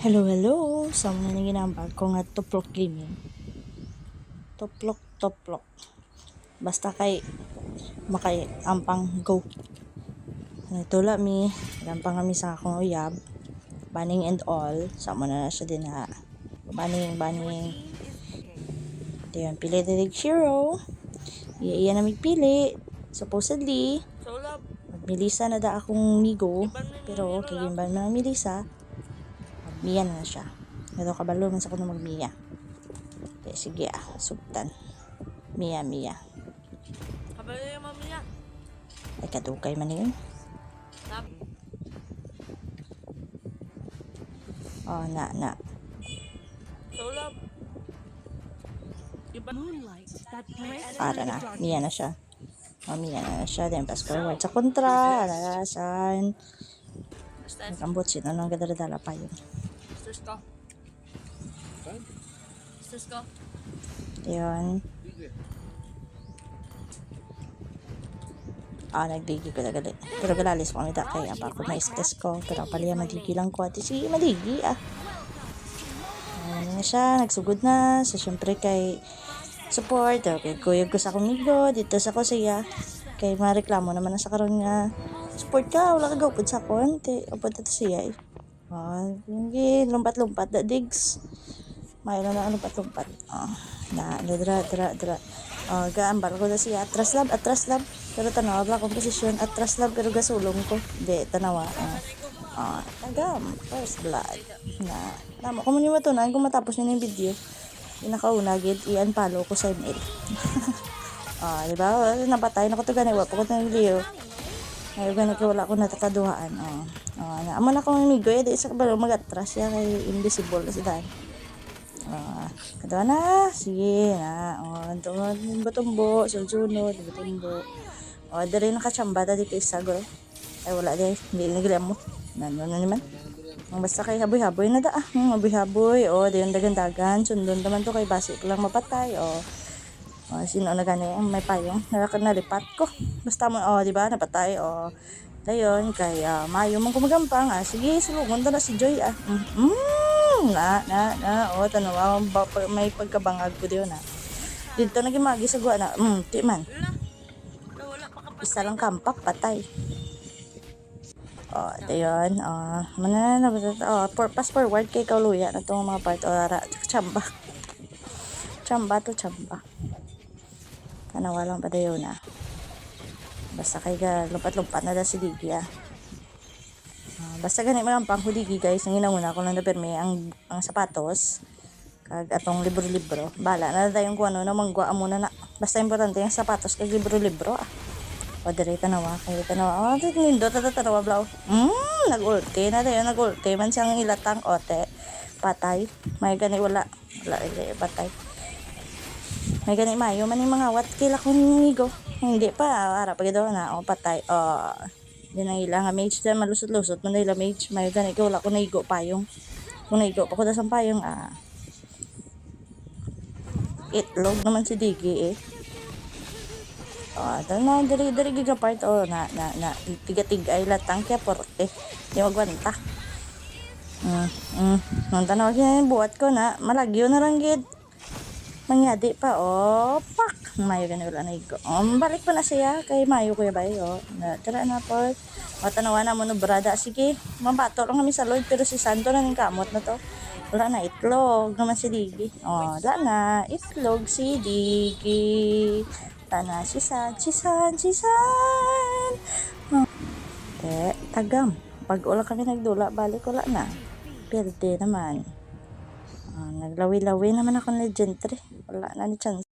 Hello, hello! Sa mga na ginambag ko nga tuplok gaming. Tuplok, tuplok. Basta kay makay ampang go. Nagtula mi, gampang kami sa akong uyab. Baning and all. Sama na na siya din ha. Baning, baning. Ito yun, pili dilig zero. Iya, iya na pili. Supposedly, Solab. Milisa na da akong migo. Pero, kagimban man ang Milisa. Magmiya na na siya. Pero kabalo man sa kuno magmiya. Okay, sige ah. Subtan. Miya, Miya. Kabalo yung mamiya. Ay, kadukay man yun. Oh, na, na. Breaks Para na. Miya na siya. Oh, Miya na na siya. Then, pass forward sa kontra. Alalasan. Basta. Nagambot sino nang gadaradala pa yun. Sisters ko. Ko. Yun. Ah, nagdigi ko na gali. Pero galalis ko kami da kaya pa ako may stress ko. Pero paliya madigi lang ko. Ati sige, madigi ah. Ano na siya, nagsugod na. So, syempre kay support. Okay, kuyog ko sa kumigo. Dito sa ko siya. Kay mareklamo naman na sa karon nga. Support ka, wala ka gawpod sa konti. Upod ito siya eh. Ah, hindi, lumpat-lumpat da digs. Mayroon na lumpat-lumpat. Ah, na, dra, dra, dra. Oh, gaambal ko na siya. Atras lab, atras lab. Pero tanawa ba akong posisyon. Atras lab, pero gasulong ko. Hindi, tanawa. Ah, ah, tagam. First blood. Na, namo ko mo ni matunan kung matapos na yung video. Yung nakauna, gid, i-unfollow ko sa email. ah, di ba? Napatay na ko to ganay. Wapo ko to ng ganun ko wala ko natataduhaan. Oh. Oh, na amo na kong amigo eh di sa kabalo magatras siya kay invisible si Dan. Ah, kadwa na. Sige na. Oh, tungod batumbo, sunsunod, batumbo. Oh, dere nakachamba dali kay sagol. Ay wala di, hindi nagilam mo. Nano na naman. Basta kay haboy-haboy na da. Ah, Hmm, haboy-haboy. Oh, di yung dagan-dagan. Sundon naman to kay basic lang mapatay. Oh. Oh, sino na gani may payong nalipat ko. Basta mo oh, di ba? Napatay oh. Dayon kay uh, Mayo mong kumagampang ah. Sige, sulugon na si Joy ah. Mm, mm, na na na oh tanawa ba, pa- may pagkabangag ko diyo na. Dito naging magi sa guwa na. Mm, di. Isa lang kampak patay. Oh, dayon. Oh, mana na oh, for, pass forward kay Kauluya na tong mga part ora chamba. Chamba to chamba. Tanawa lang pa dayon na. Basta kay ga lumpat-lumpat na da si Digi ah. Ah, basta ganit man lang pang hudigi guys. Ang inauna ko lang na perme ang ang sapatos kag atong libro-libro. Bala na dayon ko ano na manggwa muna na. Basta importante yung sapatos kag libro-libro ah. O dire tanawa kay tanawa. Oh, tit nindo tata tanawa blaw. Mm, nag-ulti na dayon nag-ulti man siyang ilatang ote. Patay. May gani wala. Wala eh, patay. May gani mayo man yung mga wat kila ko nigo. Hindi pa ara pag daw na o patay. O di na ila nga mage dyan malusot-lusot man nila mage. May gani ko wala ko naigo payong. Kung naigo pa ko da sa payong ah. Itlog naman si Diggy eh. Oh, ito na, diri diri giga part oh na na na tiga-tiga ay latang kaya porte. Di magwanta. Mm, mm. Nung tanaw buhat ko na, malagyo na lang gid. Mangyadi pa, oh, pak! Mayo ganun wala na igo. Um, balik pa na siya, kay Mayo kuya ba, oh. Na, tara na po. O, tanawa na mo no, brada. Sige, mabato lang kami sa Lord, pero si Santo na ng kamot na to. Wala na, itlog naman si Digi. Oh, wala na, itlog si Digi. Wala na, si San, si San, si San. Oh. Eh, tagam. Pag wala kami nagdula, balik wala na. Perde naman. Ah, naglawi-lawi naman ako ng legendary. Wala na ni chance.